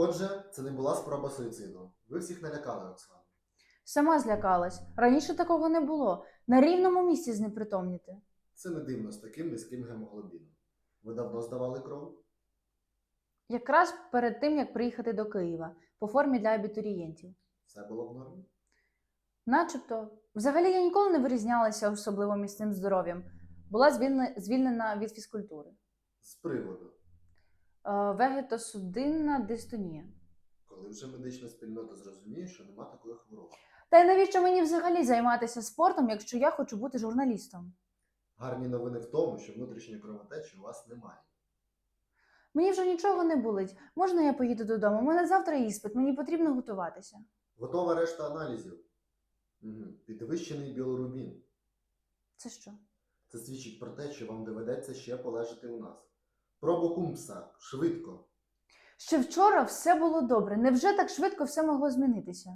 Отже, це не була спроба суїциду. Ви всіх налякали, Оксана. Сама злякалась. Раніше такого не було. На рівному місці знепритомніти. Це не дивно з таким низьким гемоглобіном. Ви давно здавали кров? Якраз перед тим, як приїхати до Києва, по формі для абітурієнтів. Все було в нормі? Начебто, взагалі я ніколи не вирізнялася особливо міцним здоров'ям. Була звільне- звільнена від фізкультури. З приводу, Вегетосудинна дистонія. коли вже медична спільнота зрозуміє, що нема такої хвороби. Та й навіщо мені взагалі займатися спортом, якщо я хочу бути журналістом? Гарні новини в тому, що внутрішньої кровотечі у вас немає. Мені вже нічого не болить. Можна я поїду додому? У мене завтра іспит, мені потрібно готуватися. Готова решта аналізів. Угу. Підвищений білорубін. Це що? Це свідчить про те, що вам доведеться ще полежати у нас. Пробу кумпса, швидко. Ще вчора все було добре. Невже так швидко все могло змінитися?